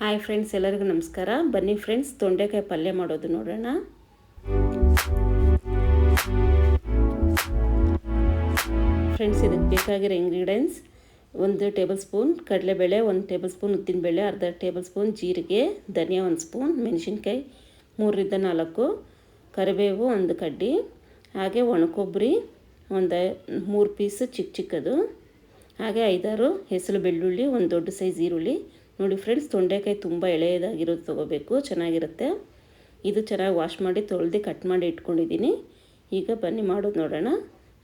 Hi friends ಎಲ್ಲರಿಗೂ ನಮಸ್ಕಾರ. ಬನ್ನಿ ಫ್ರೆಂಡ್ಸ್ ತೊಂಡೆಕಾಯಿ ಪಲ್ಯ ಮಾಡೋದು ನೋಡೋಣ. ಫ್ರೆಂಡ್ಸ್ ಇದಕ್ಕೆ ಬೇಕಾಗಿರೋ ಇಂಗ್ರೀಡಿಯೆಂಟ್ಸ್ ಒಂದು ಟೇಬಲ್ ಸ್ಪೂನ್ ಕಡಲೆಬೇಳೆ ಒಂದು ಟೇಬಲ್ ಸ್ಪೂನ್ ಉದ್ದಿನಬೇಳೆ, ಅರ್ಧ ಟೇಬಲ್ ಸ್ಪೂನ್ ಜೀರಿಗೆ, ಧನಿಯಾ ಒಂದು ಸ್ಪೂನ್ ಮೆಣಸಿನ್ಕಾಯಿ ಮೂರರಿಂದ ನಾಲ್ಕು, ಕರಿಬೇವು ಒಂದು ಕಡ್ಡಿ, ಹಾಗೆ ಒಣಕೊಬ್ಬರಿ ಒಂದು ಮೂರು ಪೀಸು ಚಿಕ್ಕ ಚಿಕ್ಕದು, ಹಾಗೆ ಐದಾರು ಹೆಸರು ಬೆಳ್ಳುಳ್ಳಿ ಒಂದು ದೊಡ್ಡ ಸೈಜ್ ಈರುಳ್ಳಿ ನೋಡಿ ಫ್ರೆಂಡ್ಸ್ ತೊಂಡೆಕಾಯಿ ತುಂಬ ಎಳೆಯದಾಗಿರೋದು ತೊಗೋಬೇಕು, ಚೆನ್ನಾಗಿರುತ್ತೆ. ಇದು ಚೆನ್ನಾಗಿ ವಾಶ್ ಮಾಡಿ ತೊಳೆದು ಕಟ್ ಮಾಡಿ ಇಟ್ಕೊಂಡಿದ್ದೀನಿ. ಈಗ ಬನ್ನಿ ಮಾಡೋದು ನೋಡೋಣ.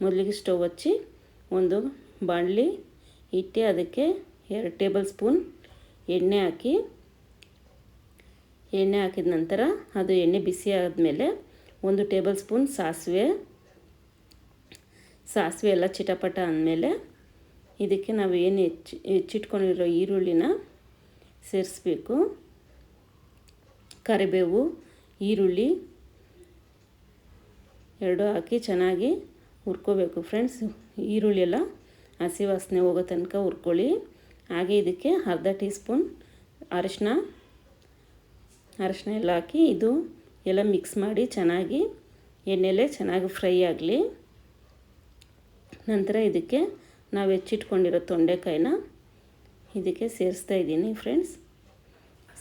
ಮೊದಲಿಗೆ ಸ್ಟವ್ ಹಚ್ಚಿ ಒಂದು ಬಾಣಲಿ ಇಟ್ಟು ಅದಕ್ಕೆ ಎರಡು ಟೇಬಲ್ ಸ್ಪೂನ್ ಎಣ್ಣೆ ಹಾಕಿ, ಎಣ್ಣೆ ಹಾಕಿದ ನಂತರ ಅದು ಎಣ್ಣೆ ಬಿಸಿ ಆದಮೇಲೆ ಒಂದು ಟೇಬಲ್ ಸ್ಪೂನ್ ಸಾಸಿವೆ ಸಾಸಿವೆ ಎಲ್ಲ ಚಿಟಪಟ ಅಂದಮೇಲೆ ಇದಕ್ಕೆ ನಾವು ಏನು ಹೆಚ್ಚಿ, ಹೆಚ್ಚಿಟ್ಕೊಂಡಿರೋ ಈರುಳ್ಳಿನ ಸೇರಿಸ್ಬೇಕು. ಕರಿಬೇವು, ಈರುಳ್ಳಿ ಎರಡು ಹಾಕಿ ಚೆನ್ನಾಗಿ ಹುರ್ಕೋಬೇಕು ಫ್ರೆಂಡ್ಸ್. ಈರುಳ್ಳಿ ಎಲ್ಲ ಹಸಿ ವಾಸನೆ ಹೋಗೋ ತನಕ ಹುರ್ಕೊಳ್ಳಿ. ಹಾಗೆ ಇದಕ್ಕೆ ಅರ್ಧ ಟೀ ಸ್ಪೂನ್ ಅರಶಿನ ಅರಶಿನ ಎಲ್ಲ ಹಾಕಿ ಇದು ಎಲ್ಲ ಮಿಕ್ಸ್ ಮಾಡಿ ಚೆನ್ನಾಗಿ ಎಣ್ಣೆಲೆ ಚೆನ್ನಾಗಿ ಫ್ರೈ ಆಗಲಿ. ನಂತರ ಇದಕ್ಕೆ ನಾವು ಹೆಚ್ಚಿಟ್ಕೊಂಡಿರೋ ತೊಂಡೆಕಾಯಿನ ಇದಕ್ಕೆ ಸೇರಿಸ್ತಾ ಇದ್ದೀನಿ ಫ್ರೆಂಡ್ಸ್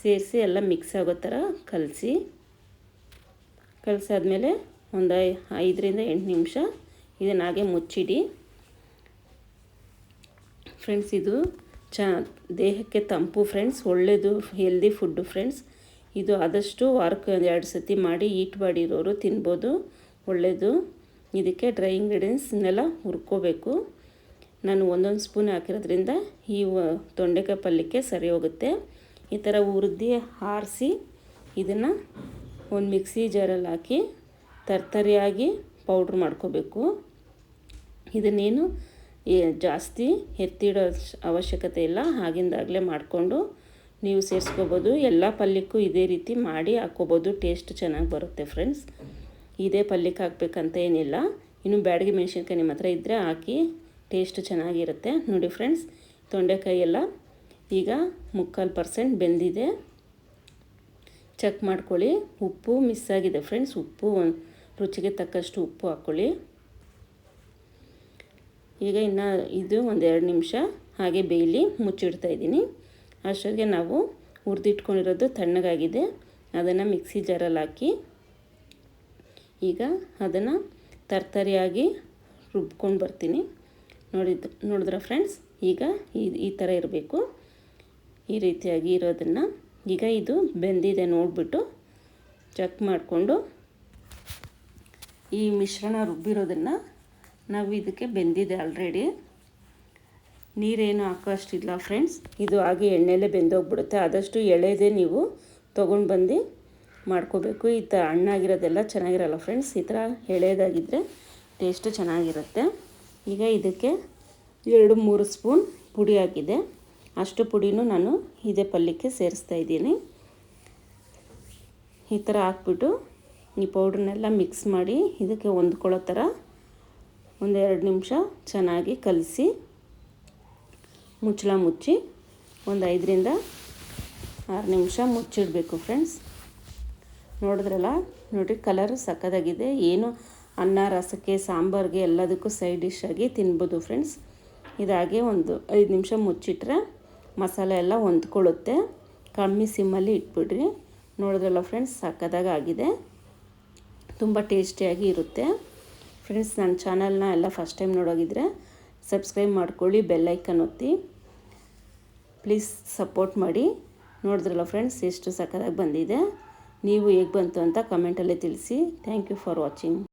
ಸೇರಿಸಿ ಎಲ್ಲ ಮಿಕ್ಸ್ ಆಗೋ ಥರ ಕಲಸಿ. ಕಲಸಾದ್ಮೇಲೆ ಒಂದು ಐದರಿಂದ ಎಂಟು ನಿಮಿಷ ಇದನ್ನು ಹಾಗೆ ಮುಚ್ಚಿಡಿ. ಫ್ರೆಂಡ್ಸ್ ಇದು ಚ, ದೇಹಕ್ಕೆ ತಂಪು ಫ್ರೆಂಡ್ಸ್ ಒಳ್ಳೆಯದು ಹೆಲ್ದಿ ಫುಡ್ಡು ಫ್ರೆಂಡ್ಸ್ ಇದು ಆದಷ್ಟು ವಾರಕ್ಕೆ ಒಂದು ಎರಡು ಸತಿ ಮಾಡಿ ಈಟ್ ಮಾಡಿರೋರು ತಿನ್ಬೋದು ಒಳ್ಳೆಯದು ಇದಕ್ಕೆ ಡ್ರೈ ಇಂಗ್ರೀಡಿಯೆಂಟ್ಸ್ನೆಲ್ಲ ಹುರ್ಕೋಬೇಕು. ನಾನು ಒಂದೊಂದು ಸ್ಪೂನ್ ಹಾಕಿರೋದ್ರಿಂದ ಈ ತೊಂಡೆಕಾಯಿ ಪಲ್ಯಕ್ಕೆ ಸರಿ ಹೋಗುತ್ತೆ. ಈ ಥರ ಉರಿದಿ ಆರಿಸಿ ಇದನ್ನು ಒಂದು ಮಿಕ್ಸಿ ಜಾರಲ್ಲಿ ಹಾಕಿ ತರ್ತರಿಯಾಗಿ ಪೌಡ್ರ್ ಮಾಡ್ಕೋಬೇಕು. ಇದನ್ನೇನು ಜಾಸ್ತಿ ಎತ್ತಿಡೋ ಅವಶ್ಯಕತೆ ಇಲ್ಲ. ಆಗಿಂದಾಗಲೇ ಮಾಡಿಕೊಂಡು ನೀವು ಸೇರಿಸ್ಕೋಬೋದು. ಎಲ್ಲ ಪಲ್ಯಕ್ಕೂ ಇದೇ ರೀತಿ ಮಾಡಿ ಹಾಕ್ಕೋಬೋದು. ಟೇಸ್ಟ್ ಚೆನ್ನಾಗಿ ಬರುತ್ತೆ ಫ್ರೆಂಡ್ಸ್. ಇದೇ ಪಲ್ಯಕ್ಕೆ ಹಾಕ್ಬೇಕಂತ ಏನಿಲ್ಲ. ಇನ್ನು ಬ್ಯಾಡಗಿ ಮೆಣಸಿನ್ಕಾಯಿ ನಿಮ್ಮ ಹತ್ರ ಇದ್ದರೆ ಹಾಕಿ ಟೇಸ್ಟ್ ಚೆನ್ನಾಗಿರುತ್ತೆ. ನೋಡಿ ಫ್ರೆಂಡ್ಸ್ ತೊಂಡೆಕಾಯಿ ಎಲ್ಲ ಈಗ ಮುಕ್ಕಾಲು ಪರ್ಸೆಂಟ್ ಬೆಂದಿದೆ. ಚೆಕ್ ಮಾಡ್ಕೊಳ್ಳಿ. ಉಪ್ಪು ಮಿಸ್ ಆಗಿದೆ ಫ್ರೆಂಡ್ಸ್ ಉಪ್ಪು ರುಚಿಗೆ ತಕ್ಕಷ್ಟು ಉಪ್ಪು ಹಾಕ್ಕೊಳ್ಳಿ. ಈಗ ಇನ್ನು ಇದು ಒಂದೆರಡು ನಿಮಿಷ ಹಾಗೆ ಬೇಯಲಿ, ಮುಚ್ಚಿಡ್ತಾ ಇದ್ದೀನಿ. ಅಷ್ಟೊತ್ತಿಗೆ ನಾವು ಹುರಿದಿಟ್ಕೊಂಡಿರೋದು ತಣ್ಣಗಾಗಿದೆ. ಅದನ್ನು ಮಿಕ್ಸಿ ಜಾರಲ್ಲಿ ಹಾಕಿ ಈಗ ಅದನ್ನು ತರ್ತರಿಯಾಗಿ ರುಬ್ಕೊಂಡು ಬರ್ತೀನಿ. ನೋಡಿದ್ ನೋಡಿದ್ರ ಫ್ರೆಂಡ್ಸ್ ಈಗ ಈ ಈ ಥರ ಇರಬೇಕು. ಈ ರೀತಿಯಾಗಿ ಇರೋದನ್ನು ಈಗ ಇದು ಬೆಂದಿದೆ ನೋಡಿಬಿಟ್ಟು ಚೆಕ್ ಮಾಡಿಕೊಂಡು ಈ ಮಿಶ್ರಣ ರುಬ್ಬಿರೋದನ್ನು ನಾವು ಇದಕ್ಕೆ ಬೆಂದಿದೆ ಆಲ್ರೆಡಿ ನೀರೇನು ಹಾಕೋ ಅಷ್ಟಿಲ್ಲ ಫ್ರೆಂಡ್ಸ್ ಇದು ಹಾಗೆ ಎಣ್ಣೆಲೆ ಬೆಂದೋಗ್ಬಿಡುತ್ತೆ. ಆದಷ್ಟು ಎಳೆದೇ ನೀವು ತೊಗೊಂಡು ಬಂದು ಮಾಡ್ಕೋಬೇಕು. ಈ ಥರ ಹಣ್ಣಾಗಿರೋದೆಲ್ಲ ಚೆನ್ನಾಗಿರಲ್ಲ ಫ್ರೆಂಡ್ಸ್ ಈ ಥರ ಎಳೆದಾಗಿದ್ದರೆ ಟೇಸ್ಟು ಚೆನ್ನಾಗಿರುತ್ತೆ. ಈಗ ಇದಕ್ಕೆ ಎರಡು ಮೂರು ಸ್ಪೂನ್ ಪುಡಿ ಹಾಕಿದೆ. ಅಷ್ಟು ಪುಡಿನೂ ನಾನು ಇದೇ ಪಲ್ಯಕ್ಕೆ ಸೇರಿಸ್ತಾ ಇದ್ದೀನಿ. ಈ ಥರ ಹಾಕ್ಬಿಟ್ಟು ಈ ಪೌಡ್ರನ್ನೆಲ್ಲ ಮಿಕ್ಸ್ ಮಾಡಿ ಇದಕ್ಕೆ ಹೊಂದ್ಕೊಳ್ಳೋ ಥರ ಒಂದೆರಡು ನಿಮಿಷ ಚೆನ್ನಾಗಿ ಕಲಸಿ ಮುಚ್ಚಳ ಮುಚ್ಚಿ ಒಂದು ಐದರಿಂದ ಆರು ನಿಮಿಷ ಮುಚ್ಚಿಡಬೇಕು ಫ್ರೆಂಡ್ಸ್. ನೋಡಿದ್ರಲ್ಲ? ನೋಡಿ ಕಲರು ಸಕ್ಕದಾಗಿದೆ ಏನು ಅನ್ನ, ರಸಕ್ಕೆ, ಸಾಂಬಾರಿಗೆ ಎಲ್ಲದಕ್ಕೂ ಸೈಡ್ ಡಿಶ್ ಆಗಿ ತಿನ್ಬೋದು ಫ್ರೆಂಡ್ಸ್ ಇದಾಗಿ ಒಂದು ಐದು ನಿಮಿಷ ಮುಚ್ಚಿಟ್ರೆ ಮಸಾಲೆ ಎಲ್ಲ ಹೊಂದ್ಕೊಳ್ಳುತ್ತೆ. ಕಮ್ಮಿ ಸಿಮ್ಮಲ್ಲಿ ಇಟ್ಬಿಡ್ರಿ. ನೋಡಿದ್ರಲ್ಲ ಫ್ರೆಂಡ್ಸ್ ಸಕ್ಕದಾಗ ಆಗಿದೆ. ತುಂಬ ಟೇಸ್ಟಿಯಾಗಿ ಇರುತ್ತೆ. ಫ್ರೆಂಡ್ಸ್ ನನ್ನ ಚಾನಲ್ನ ಎಲ್ಲ ಫಸ್ಟ್ ಟೈಮ್ ನೋಡೋಗಿದ್ರೆ ಸಬ್ಸ್ಕ್ರೈಬ್ ಮಾಡ್ಕೊಳ್ಳಿ ಬೆಲ್ಲೈಕನ್ ಒತ್ತಿ. ಪ್ಲೀಸ್ ಸಪೋರ್ಟ್ ಮಾಡಿ. ನೋಡಿದ್ರಲ್ಲ ಫ್ರೆಂಡ್ಸ್ ಎಷ್ಟು ಸಕ್ಕದಾಗಿ ಬಂದಿದೆ. ನೀವು ಹೇಗೆ ಬಂತು ಅಂತ ಕಮೆಂಟಲ್ಲೇ ತಿಳಿಸಿ. Thank you for watching